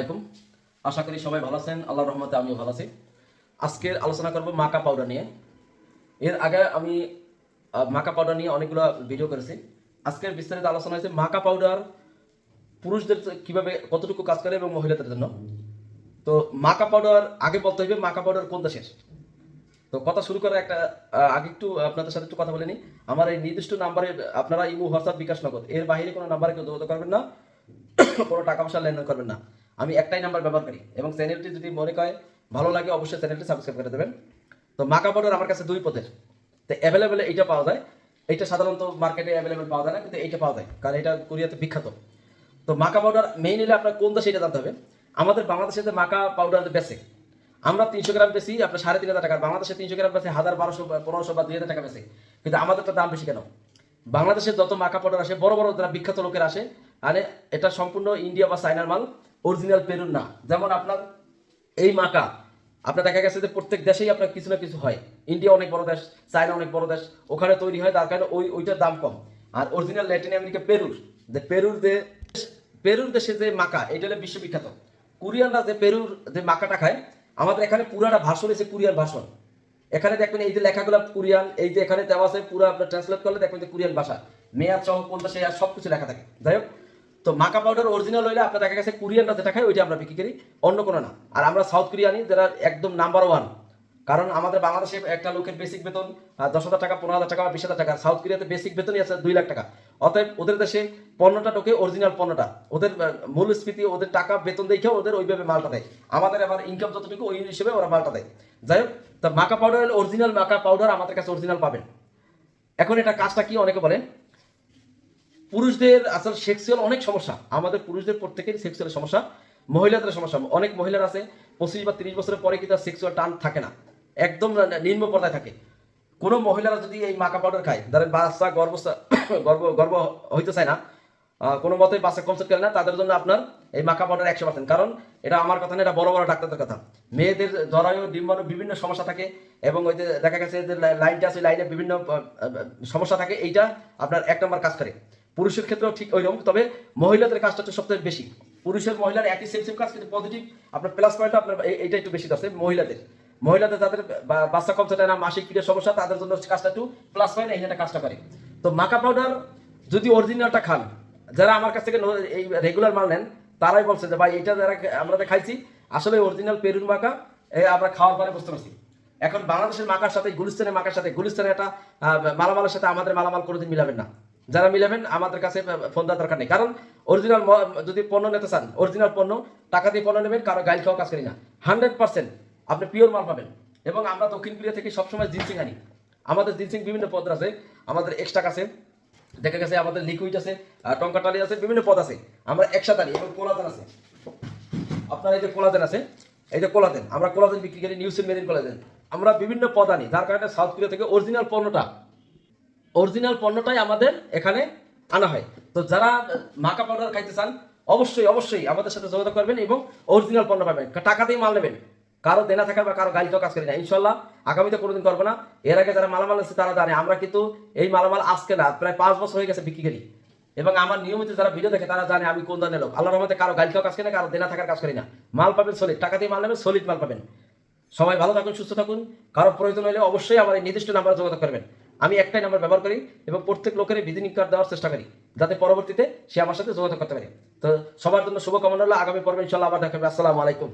আলাইকুম। আশা করি সবাই ভালো আছেন। আল্লাহ রহমতে আমিও ভালো আছি। আজকের আলোচনা করব মাকা পাউডার নিয়ে। এর আগে আমি মাকা পাউডার নিয়ে অনেকগুলো ভিডিও করেছি। আজকের বিস্তারিত আলোচনা হয়েছে মাকা পাউডার পুরুষদের কীভাবে, কতটুকু কাজ করে এবং মহিলাদের জন্য। তো মাকা পাউডার আগে বলতে হবে মাকা পাউডার কোন দেশের? তো কথা শুরু করার একটা আগে একটু আপনাদের সাথে একটু কথা বলে নিই। আমার এই নির্দিষ্ট নাম্বারে আপনারা ইমু হোয়াটসঅ্যাপ বিকাশ নগদ। এর বাইরে কোনো নাম্বারে কেউ যোগাযোগ করবেন না। কোনো টাকা পয়সা লেনদেন করবেন না। আমি একটাই নাম্বার ব্যবহার করি এবং চ্যানেলটি যদি মনে হয় ভালো লাগে, অবশ্যই চ্যানেলটি সাবস্ক্রাইব করে দেবেন। তো মাকা পাউডার আমার কাছে দুই পথের তো অ্যাভেলেবেল এইটা পাওয়া যায়। এইটা সাধারণত মার্কেটে অ্যাভেলেবেল পাওয়া যায় না, কিন্তু এইটা পাওয়া যায়, কারণ এটা কোরিয়াতে বিখ্যাত। তো মাকা পাউডার মেইনলি আপনার কোন দেশে এটা জানতে হবে। আমাদের বাংলাদেশে যে মাকা পাউডার বেচে, আমরা তিনশো গ্রাম বেশি আপনার সাড়ে তিন হাজার টাকা বাংলাদেশে তিনশো গ্রাম বেশি হাজার বারোশো, পনেরোশো বা দুই হাজার টাকা বেশি কিন্তু আমাদেরটা দাম বেশি কেন? বাংলাদেশে যত মাকা পাউডার আসে, বড় বড় যারা বিখ্যাত লোকের আসে, আরে এটা সম্পূর্ণ ইন্ডিয়া বা চাইনার মাল অরিজিনাল পেরুন না। যেমন আপনার এই মাকা, আপনার দেখা গেছে যে প্রত্যেক দেশেই আপনার কিছু না কিছু হয়। ইন্ডিয়া অনেক বড় দেশ, চায়না অনেক বড় দেশ, ওখানে তৈরি হয়, তার কারণে ওই ওইটার দাম কম। আর অরিজিনাল ল্যাটিন আমেরিকা পেরুর, যে পেরুর যে পেরুর দেশে যে মাকা, এটা হলো বিশ্ববিখ্যাত। কোরিয়ানরা যে পেরুর যে মাকাটা খায়, আমাদের এখানে পুরাটা ভাষণ এসে কোরিয়ান ভাষণ। এখানে দেখবেন এই যে লেখাগুলো কোরিয়ান, এই যে এখানে দেওয়া আছে, পুরো আপনার ট্রান্সলেট করলে দেখবেন যে কোরিয়ান ভাষা। মেয়াদ সহ কোন দেশে আর সব কিছু লেখা থাকে। যাই হোক তো মাকা পাউডার অরিজিনাল হইলে আপনার দেখা গেছে কোরিয়ানরা যেটা খায়, ওইটা আমরা বিক্রি করি। অন্য কোনো না। আর আমরা সাউথ কোরিয়ানি যারা একদম নাম্বার ওয়ান কারণ আমাদের বাংলাদেশে একটা লোকের বেসিক বেতন দশ হাজার টাকা, পনেরো হাজার টাকা বা বিশ হাজার টাকা। সাউথ কোরিয়াতে বেসিক বেতনই আছে দুই লাখ টাকা। অতএব ওদের দেশে পণ্যটা টোকে অরিজিনাল পণ্যটা। ওদের মূল্যস্ফীতি ওদের টাকা, বেতন দেখেও ওদের ওইভাবে মালটা দেয়। আমাদের আবার ইনকাম যতটুকু, ওই হিসেবে ওরা মালটা দেয়। যাই হোক, তা মাকা পাউডার অরিজিনাল মাকা পাউডার আমাদের কাছে অরিজিনাল পাবেন। এখন এটা কাজটা কি, অনেকে বলে পুরুষদের আসলে সেক্সুয়াল অনেক সমস্যা। আমাদের পুরুষদের প্রত্যেকেরই সেক্সুয়াল সমস্যা। মহিলাদের সমস্যা। অনেক মহিলার আছে, পঁচিশ বা তিরিশ বছরের পরে কি তার সেক্সুয়াল টান থাকে না। একদম নিম্ন পর্দায় থাকে। কোনো মহিলারা যদি এই মাকা পাউডার খায়, ধরেন বাচ্চা গর্ব গর্ব গর্ভ হইতে চায় না কোনো মতে বাচ্চা কনসেপ্ট করে না, তাদের জন্য আপনার এই মাকা পাউডার একশো পার্সেন্ট কারণ এটা আমার কথা না, এটা বড় বড় ডাক্তারদের কথা। মেয়েদের জরায়ু ডিম্বাণু বিভিন্ন সমস্যা থাকে এবং ওই যে দেখা গেছে যে লাইনটা আছে, লাইনে বিভিন্ন সমস্যা থাকে, এইটা আপনার এক নম্বর কাজ করে। পুরুষের ক্ষেত্রেও ঠিক ওইরকম, তবে মহিলাদের কাজটা হচ্ছে সবথেকে বেশি। পুরুষের মহিলার একই সেম সেম কাজ, কিন্তু পজিটিভ আপনার প্লাস পয়েন্ট আপনার এই- এইটা একটু বেশি আছে, মহিলাদের। মহিলাদের যাদের বাচ্চা কম চায় না মাসিক পিঠের সমস্যা, তাদের জন্য কাজটা একটু প্লাস পয়েন্ট এইটা কাজটা করে। তো মাকা পাউডার যদি অরিজিনালটা খান, যারা আমার কাছ থেকে এই রেগুলার মাল নেন, তারাই বলছে যে, ভাই এটা যারা আমরা খাইছি, আসলে অরিজিনাল পেরুন মাকা আমরা খাওয়ার পরে বুঝতে পারছি। এখন বাংলাদেশের মাকার সাথে, গুলিস্তানের মাকার সাথে, গুলিস্তানের একটা মালামালের সাথে আমাদের মালামাল কোনোদিন মিলাবেন না। যারা মিলাবেন, আমাদের কাছে ফোন দেওয়ার দরকার নেই। কারণ অরিজিনাল যদি পণ্য নিতে চান অরিজিনাল পণ্য, টাকা দিয়ে পণ্য নেবেন, কারও গাইল খাওয়া কাজ করি না। হান্ড্রেড পার্সেন্ট আপনি পিওর মাল পাবেন। এবং আমরা দক্ষিণ কোরিয়া থেকে সবসময় জিনসিং আনি। আমাদের জিনসিং বিভিন্ন পদ আছে, আমাদের এক্সট্রা আছে, দেখা গেছে আমাদের লিকুইড আছে টঙ্কা টালি আছে, বিভিন্ন পদ আছে। আমরা একসাথে আনি, এবং কোলাজেন আছে। আপনার এই যে কোলাজেন আছে, এই যে কোলাজেন, আমরা কোলাজেন বিক্রি করি নিউসেল মেরিন কোলাজেন। আমরা বিভিন্ন পদ আনি, যার কারণে সাউথ কোরিয়া থেকে অরিজিনাল পণ্যটা অরিজিনাল পণ্যটাই আমাদের এখানে আনা হয়। তো যারা মাকা পাউডার খাইতে চান, অবশ্যই অবশ্যই আমাদের সাথে যোগাযোগ করবেন এবং অরিজিনাল পণ্য পাবেন। টাকা দিয়ে মাল নেবেন। কারও দেনা থাকার বা কারও গাড়ি কাজ করি না। ইনশাল্লাহ আগামীতে কোনোদিন করব না। এর আগে যারা মালামাল আছে, তারা জানে। আমরা কিন্তু এই মালামাল আজকে না, প্রায় পাঁচ বছর হয়ে গেছে বিক্রি করি। এবং আমার নিয়মিত যারা ভিডিও দেখে, তারা জানে আমি কোন ধরনের লোক। আল্লাহর রহমতে কারও গাড়ি কাজ করি না, কারও দেনা থাকার কাজ করি না। মাল পাবেন সলিড টাকা দিয়ে মাল নেবেন সলিড মাল পাবেন। সবাই ভালো থাকুন, সুস্থ থাকুন। কারও প্রয়োজন হলে অবশ্যই আমার এই নির্দিষ্ট নাম্বারে যোগাযোগ করবেন। আমি একটাই নাম্বার ব্যবহার করি এবং প্রত্যেক লোকের বিধিনিক কার্ড দেওয়ার চেষ্টা করি, যাতে পরবর্তীতে সে আমার সাথে যোগাযোগ করতে পারে। তো সবার জন্য শুভকামনা হলো আগামী পর্বে ইনশাল্লাহ আবার দেখাবে আসসালামু আলাইকুম।